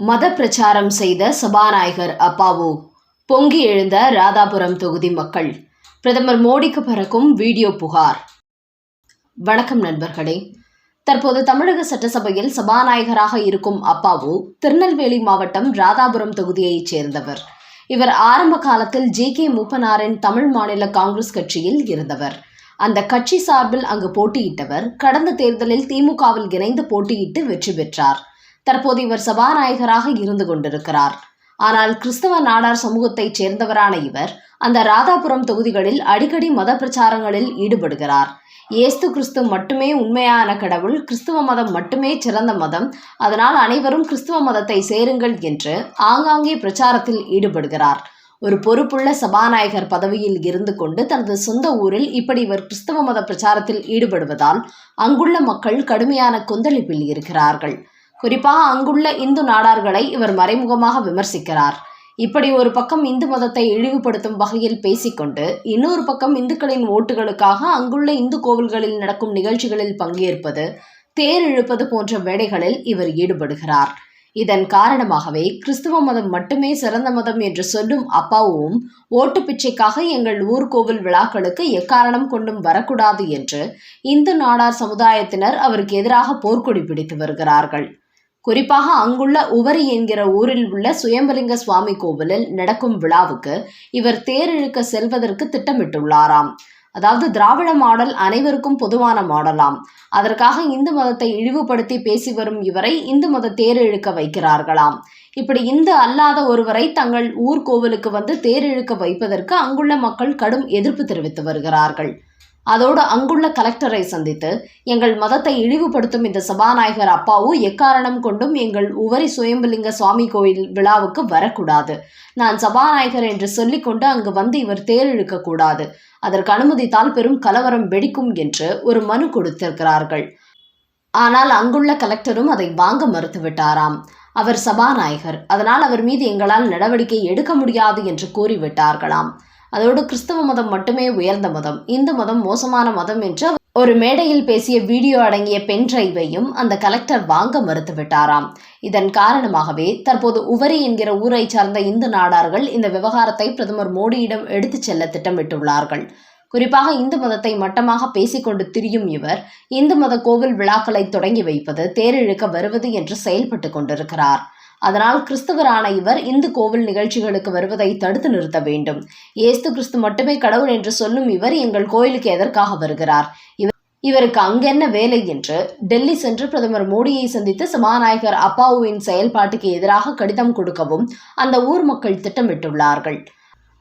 மத பிரச்சாரம் செய்த சபாநாயகர் அப்பாவு. பொங்கி எழுந்த ராதாபுரம் தொகுதி மக்கள். பிரதமர் மோடிக்கு பறக்கும் வீடியோ புகார். வணக்கம் நண்பர்களே. தற்போது தமிழக சட்டசபையில் சபாநாயகராக இருக்கும் அப்பாவு திருநெல்வேலி மாவட்டம் ராதாபுரம் தொகுதியைச் சேர்ந்தவர். இவர் ஆரம்ப காலத்தில் ஜே கே மூப்பனாரின் தமிழ் மாநில காங்கிரஸ் கட்சியில் இருந்தவர். அந்த கட்சி சார்பில் அங்கு போட்டியிட்டவர். கடந்த தேர்தலில் திமுகவில் இணைந்து போட்டியிட்டு வெற்றி பெற்றார். தற்போது இவர் சபாநாயகராக இருந்து கொண்டிருக்கிறார். ஆனால் கிறிஸ்தவ நாடார் சமூகத்தைச் சேர்ந்தவரான இவர் அந்த ராதாபுரம் தொகுதிகளில் அடிக்கடி மத பிரச்சாரங்களில் ஈடுபடுகிறார். ஏஸ்து கிறிஸ்து மட்டுமே உண்மையான கடவுள் கிறிஸ்துவ மதம் மட்டுமே சிறந்த மதம் அதனால் அனைவரும் கிறிஸ்துவ மதத்தை சேருங்கள் என்று ஆங்காங்கே பிரச்சாரத்தில் ஈடுபடுகிறார். ஒரு பொறுப்புள்ள சபாநாயகர் பதவியில் இருந்து கொண்டு தனது சொந்த ஊரில் இப்படி இவர் கிறிஸ்தவ மத பிரச்சாரத்தில் ஈடுபடுவதால் அங்குள்ள மக்கள் கடுமையான கொந்தளிப்பில் இருக்கிறார்கள். குறிப்பாக அங்குள்ள இந்து நாடார்களை இவர் மறைமுகமாக விமர்சிக்கிறார். இப்படி ஒரு பக்கம் இந்து மதத்தை இழிவுபடுத்தும் வகையில் பேசிக்கொண்டு இன்னொரு பக்கம் இந்துக்களின் ஓட்டுகளுக்காக அங்குள்ள இந்து கோவில்களில் நடக்கும் நிகழ்ச்சிகளில் பங்கேற்பது தேர் இழுப்பது போன்ற வேடைகளில் இவர் ஈடுபடுகிறார். இதன் காரணமாகவே கிறிஸ்துவ மதம் மட்டுமே சிறந்த மதம் என்று சொல்லும் அப்பாவும் ஓட்டு பிச்சைக்காக எங்கள் ஊர் கோவில் விழாக்களுக்கு எக்காரணம் கொண்டும் வரக்கூடாது என்று இந்து நாடார் சமுதாயத்தினர் அவருக்கு எதிராக போர்க்கொடி பிடித்து வருகிறார்கள். குறிப்பாக அங்குள்ள உவரி என்கிற ஊரில் உள்ள சுயம்பலிங்க சுவாமி கோவிலில் நடக்கும் விழாவுக்கு இவர் தேர் இழுக்க செல்வதற்கு திட்டமிட்டுள்ளாராம். அதாவது திராவிட மாடல் அனைவருக்கும் பொதுவான மாடலாம். அதற்காக இந்து மதத்தை இழிவுபடுத்தி பேசி வரும் இவரை இந்து மத தேர் இழுக்க வைக்கிறார்களாம். இப்படி இந்து அல்லாத ஒருவரை தங்கள் ஊர் கோவிலுக்கு வந்து தேர் இழுக்க வைப்பதற்கு அங்குள்ள மக்கள் கடும் எதிர்ப்பு தெரிவித்து வருகிறார்கள். அதோடு அங்குள்ள கலெக்டரை சந்தித்து எங்கள் மதத்தை இழிவுபடுத்தும் இந்த சபாநாயகர் அப்பாவு எக்காரணம் கொண்டும் எங்கள் உவரி சுயம்பலிங்க சுவாமி கோயில் விழாவுக்கு வரக்கூடாது. நான் சபாநாயகர் என்று சொல்லிக்கொண்டு அங்கு வந்து இவர் தேர் இழுக்கக்கூடாது அதற்கு அனுமதித்தால் பெரும் கலவரம் வெடிக்கும் என்று ஒரு மனு கொடுத்திருக்கிறார்கள். ஆனால் அங்குள்ள கலெக்டரும் அதை வாங்க மறுத்துவிட்டாராம் அவர் சபாநாயகர். அதனால் அவர் மீது எங்களால் நடவடிக்கை எடுக்க முடியாது என்று கூறிவிட்டார்களாம். அதோடு கிறிஸ்தவ மதம் மட்டுமே உயர்ந்த மதம். இந்து மதம் மோசமான மதம் என்று ஒரு மேடையில் பேசிய வீடியோ அடங்கிய பென் டிரைவையும் அந்த கலெக்டர் வாங்க மறுத்துவிட்டாராம். இதன் காரணமாகவே தற்போது உவரி என்கிற ஊரை சார்ந்த இந்து நாடார்கள் இந்த விவகாரத்தை பிரதமர் மோடியிடம் எடுத்துச் செல்ல திட்டமிட்டுள்ளார்கள். குறிப்பாக இந்து மதத்தை மட்டமாக பேசிக்கொண்டு திரியும் இவர் இந்து மத கோவில் விழாக்களை தொடங்கி வைப்பது தேரிழுக்க வருவது என்று செயல்பட்டு கொண்டிருக்கிறார். அதனால் கிறிஸ்தவரான இவர் இந்து கோவில் நிகழ்ச்சிகளுக்கு வருவதை தடுத்து நிறுத்த வேண்டும். ஏஸ்து கிறிஸ்து மட்டுமே கடவுள் என்று சொல்லும் இவர் எங்கள் கோயிலுக்கு எதற்காக வருகிறார்? இவர் இவருக்கு அங்கென்ன வேலை என்று டெல்லி சென்று பிரதமர் மோடியை சந்தித்து சபாநாயகர் அப்பாவுவின் செயல்பாட்டுக்கு எதிராக கடிதம் கொடுக்கவும் அந்த ஊர் மக்கள் திட்டமிட்டுள்ளார்கள்.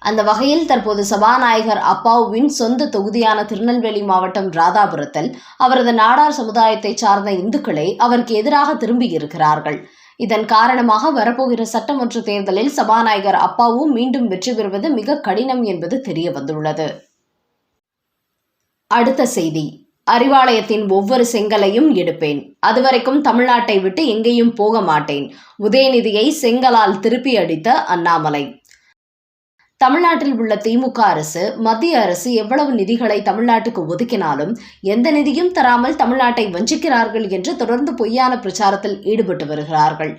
அந்த வகையில் தற்போது சபாநாயகர் அப்பாவுவின் சொந்த தொகுதியான திருநெல்வேலி மாவட்டம் ராதாபுரத்தில் அவரது நாடார் சமுதாயத்தை சார்ந்த இந்துக்களே அவருக்கு எதிராக திரும்பியிருக்கிறார்கள் இதன் காரணமாக வரப்போகிற சட்டமன்ற தேர்தலில் சபாநாயகர் அப்பாவு மீண்டும் வெற்றி பெறுவது மிக கடினம் என்பது தெரிய வந்துள்ளது. அடுத்த செய்தி. அறிவாலயத்தின் ஒவ்வொரு செங்கலையும் எடுப்பேன். அதுவரைக்கும் தமிழ்நாட்டை விட்டு எங்கேயும் போக மாட்டேன். உதயநிதியை செங்கலால் திருப்பி அடித்த அண்ணாமலை. தமிழ்நாட்டில் உள்ள திமுக அரசு மத்திய அரசு எவ்வளவு நிதிகளை தமிழ்நாட்டுக்கு ஒதுக்கினாலும் எந்த நிதியும் தராமல் தமிழ்நாட்டை வஞ்சிக்கிறார்கள் என்று தொடர்ந்து பொய்யான பிரச்சாரத்தில் ஈடுபட்டு வருகிறார்கள்.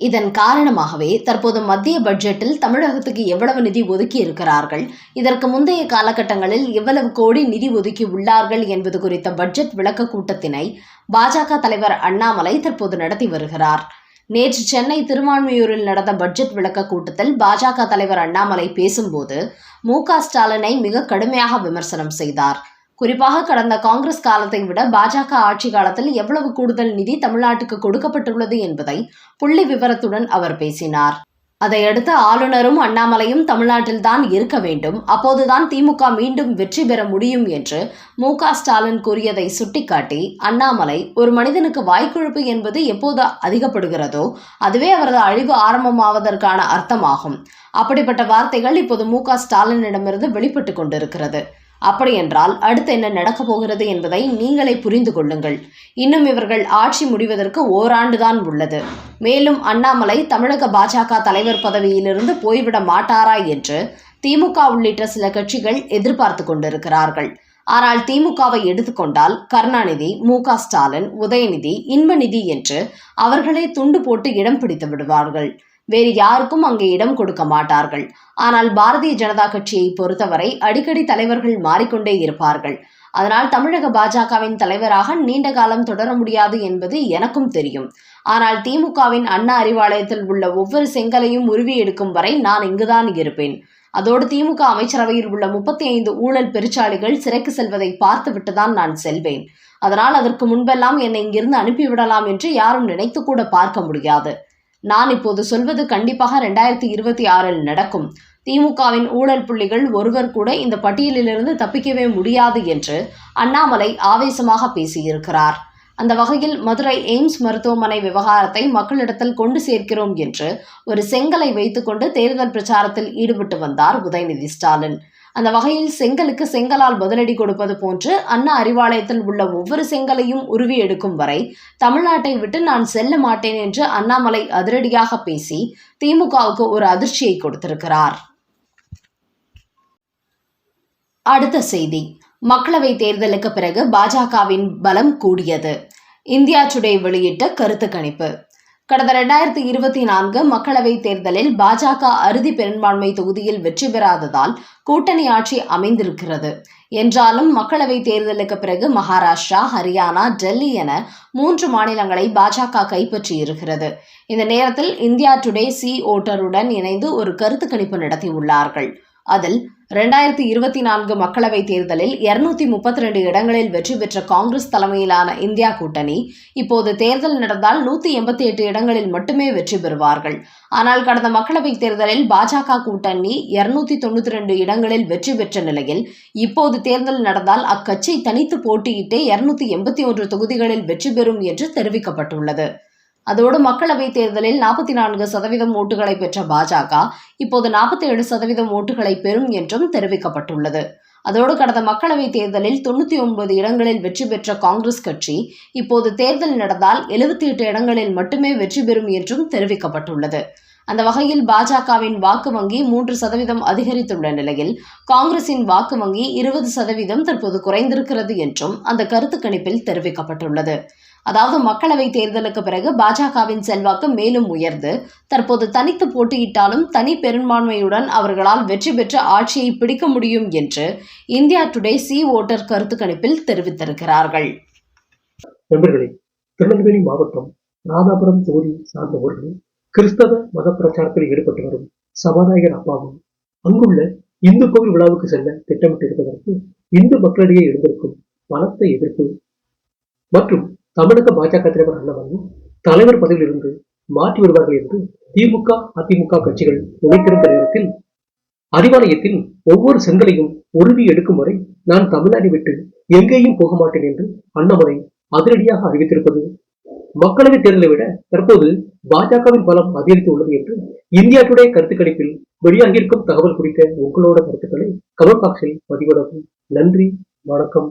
இதன் காரணமாகவே தற்போது மத்திய பட்ஜெட்டில் தமிழகத்துக்கு எவ்வளவு நிதி ஒதுக்கி இருக்கிறார்கள் இதற்கு முந்தைய காலகட்டங்களில் எவ்வளவு கோடி நிதி ஒதுக்கி உள்ளார்கள் என்பது குறித்த பட்ஜெட் விளக்க கூட்டத்தினை பாஜக தலைவர் அண்ணாமலை தற்போது நடத்தி வருகிறார். நேற்று சென்னை திருவான்மையூரில் நடந்த பட்ஜெட் விளக்க கூட்டத்தில் பாஜக தலைவர் அண்ணாமலை பேசும்போது மு க ஸ்டாலினை மிக கடுமையாக விமர்சனம் செய்தார். குறிப்பாக கடந்த காங்கிரஸ் காலத்தை விட பாஜக ஆட்சி காலத்தில் எவ்வளவு கூடுதல் நிதி தமிழ்நாட்டுக்கு கொடுக்கப்பட்டுள்ளது என்பதை புள்ளி விவரத்துடன் அவர் பேசினார். அதையடுத்து ஆளுநரும் அண்ணாமலையும் தமிழ்நாட்டில்தான் இருக்க வேண்டும். அப்போதுதான் திமுக மீண்டும் வெற்றி பெற முடியும் என்று மு ஸ்டாலின் கூறியதை சுட்டிக்காட்டி அண்ணாமலை ஒரு மனிதனுக்கு வாய்க்குழுப்பு என்பது எப்போது அதிகப்படுகிறதோ அதுவே அவரது அழிவு ஆரம்பமாவதற்கான அர்த்தமாகும். அப்படிப்பட்ட வார்த்தைகள் இப்போது மு ஸ்டாலினிடமிருந்து வெளிப்பட்டு கொண்டிருக்கிறது. அப்படியென்றால் அடுத்து என்ன நடக்கப் போகிறது என்பதை நீங்களே புரிந்து கொள்ளுங்கள். இன்னும் இவர்கள் ஆட்சி முடிவதற்கு ஓராண்டுதான் உள்ளது. மேலும் அண்ணாமலை தமிழக பாஜக தலைவர் பதவியிலிருந்து போய்விட மாட்டாரா என்று திமுக உள்ளிட்ட சில கட்சிகள் எதிர்பார்த்து கொண்டிருக்கிறார்கள். ஆனால் திமுகவை எடுத்துக்கொண்டால் கருணாநிதி மு ஸ்டாலின் உதயநிதி இன்பநிதி என்று அவர்களே துண்டு போட்டு இடம் பிடித்து விடுவார்கள். வேறு யாருக்கும் அங்கே இடம் கொடுக்க மாட்டார்கள். ஆனால் பாரதிய ஜனதா கட்சியை பொறுத்தவரை அடிக்கடி தலைவர்கள் மாறிக்கொண்டே இருப்பார்கள். அதனால் தமிழக பாஜகவின் தலைவராக நீண்ட காலம் தொடர முடியாது என்பது எனக்கும் தெரியும். ஆனால் திமுகவின் அண்ணா அறிவாலயத்தில் உள்ள ஒவ்வொரு செங்கலையும் உருவி எடுக்கும் வரை நான் இங்குதான் இருப்பேன். அதோடு திமுக அமைச்சரவையில் உள்ள முப்பத்தி ஐந்து ஊழல் பெருச்சாளிகள் சிறைக்கு செல்வதை பார்த்துவிட்டுதான் நான் செல்வேன். அதனால் அதற்கு முன்பெல்லாம் என்னை இங்கிருந்து அனுப்பிவிடலாம் என்று யாரும் நினைத்து கூட பார்க்க முடியாது. நான் இப்போது சொல்வது கண்டிப்பாக ரெண்டாயிரத்தி இருபத்தி ஆறில் நடக்கும். திமுகவின் ஊழல் புள்ளிகள் ஒருவர் கூட இந்த பட்டியலிலிருந்து தப்பிக்கவே முடியாது என்று அண்ணாமலை ஆவேசமாக பேசியிருக்கிறார். அந்த வகையில் மதுரை எய்ம்ஸ் மருத்துவமனை விவகாரத்தை மக்களிடத்தில் கொண்டு சேர்க்கிறோம் என்று ஒரு செங்கலை வைத்துக்கொண்டு தேர்தல் பிரச்சாரத்தில் ஈடுபட்டு வந்தார் உதயநிதி ஸ்டாலின். அந்த வகையில் செங்கலுக்கு செங்கலால் பதிலடி கொடுப்பது போன்று அண்ணா அறிவாலயத்தில் உள்ள ஒவ்வொரு செங்கலையும் உருவி எடுக்கும் வரை தமிழ்நாட்டை விட்டு நான் செல்ல மாட்டேன் என்று அண்ணாமலை அதிரடியாக பேசி திமுகவுக்கு ஒரு அதிர்ச்சியை கொடுத்திருக்கிறார். அடுத்த செய்தி. மக்களவை தேர்தலுக்கு பிறகு பாஜகவின் பலம் கூடியது. இந்தியா டுடே வெளியிட்ட கருத்து கணிப்பு. கடந்த இரண்டாயிரத்தி இருபத்தி நான்கு மக்களவைத் தேர்தலில் பாஜக அறுதி பெரும்பான்மை தொகுதியில் வெற்றி பெறாததால் கூட்டணி ஆட்சி அமைந்திருக்கிறது. என்றாலும் மக்களவை தேர்தலுக்கு பிறகு மகாராஷ்டிரா ஹரியானா டெல்லி என மூன்று மாநிலங்களை பாஜக கைப்பற்றியிருக்கிறது இந்த நேரத்தில் இந்தியா டுடே சி ஓட்டருடன் இணைந்து ஒரு கருத்து கணிப்பு நடத்தியுள்ளார்கள். அதில் ரெண்டாயிரத்தி இருபத்தி நான்கு மக்களவைத் தேர்தலில் இருநூத்தி முப்பத்தி ரெண்டு இடங்களில் வெற்றி பெற்ற காங்கிரஸ் தலைமையிலான இந்தியா கூட்டணி இப்போது தேர்தல் நடந்தால் நூத்தி எண்பத்தி எட்டு இடங்களில் மட்டுமே வெற்றி பெறுவார்கள். ஆனால் கடந்த மக்களவைத் தேர்தலில் பாஜக கூட்டணி இருநூத்தி தொண்ணூத்தி ரெண்டு இடங்களில் வெற்றி பெற்ற நிலையில் இப்போது தேர்தல் நடந்தால் அக்கட்சி தனித்து போட்டியிட்டே இருநூத்தி எண்பத்தி ஒன்று தொகுதிகளில் வெற்றி பெறும் என்று தெரிவிக்கப்பட்டுள்ளது. அதோடு மக்களவைத் தேர்தலில் நாற்பத்தி நான்கு சதவீதம் ஓட்டுகளை பெற்ற பாஜக இப்போது நாற்பத்தி ஏழு சதவீதம் ஓட்டுகளை பெறும் என்றும் தெரிவிக்கப்பட்டுள்ளது. அதோடு கடந்த மக்களவைத் தேர்தலில் தொண்ணூற்றி ஒன்பது இடங்களில் வெற்றி பெற்ற காங்கிரஸ் கட்சி இப்போது தேர்தல் நடந்தால் எழுபத்தி எட்டு இடங்களில் மட்டுமே வெற்றி பெறும் என்றும் தெரிவிக்கப்பட்டுள்ளது. அந்த வகையில் பாஜகவின் வாக்கு வங்கி மூன்று சதவீதம் அதிகரித்துள்ள நிலையில் காங்கிரசின் வாக்கு வங்கி இருபது சதவீதம் தற்போது குறைந்திருக்கிறது என்றும் அந்த கருத்து கணிப்பில் தெரிவிக்கப்பட்டுள்ளது. அதாவது மக்களவை தேர்தலுக்கு பிறகு பாஜகவின் செல்வாக்கு மேலும் உயர்ந்து தற்போது தனித்து போட்டியிட்டாலும் தனி பெரும்பான்மையுடன் அவர்களால் வெற்றி பெற்ற ஆட்சியை பிடிக்க முடியும் என்று இந்தியா டுடே சி ஓட்டர் கருத்து கணிப்பில் தெரிவித்திருக்கிறார்கள். திருநெல்வேலி மாவட்டம் ராதாபுரம் தொகுதி சார்ந்தவர்கள் கிறிஸ்தவ மத பிரச்சாரத்தில் ஈடுபட்டு வரும் சபாநாயகர் அப்பாவும் அங்குள்ள இந்து கோவில் விழாவுக்கு செல்ல திட்டமிட்டிருப்பதற்கு இந்து மக்களிடையே எழுந்திருக்கும் பலத்த எதிர்ப்பு மற்றும் தமிழக பாஜக தலைவர் அண்ணாமலையும் தலைவர் பதவியில் இருந்து மாற்றி விடுவார்கள் என்று திமுக அதிமுக கட்சிகள் நினைத்திருந்த நேரத்தில் அறிவாலயத்தில் ஒவ்வொரு செங்கலையும் உறுதி எடுக்கும் வரை நான் தமிழ்நாடு விட்டு எங்கேயும் போக மாட்டேன் என்று அண்ணாமலை அதிரடியாக அறிவித்திருப்பது மக்களவைத் தேர்தலை விட தற்போது பாஜகவின் பலம் அதிகரித்து உள்ளது என்று இந்தியா டுடே கருத்து கணிப்பில் வெளியாகியிருக்கும் தகவல் குறித்த உங்களோட கருத்துக்களை கமெண்ட் பாக்ஸில் பதிவிடவும். நன்றி வணக்கம்.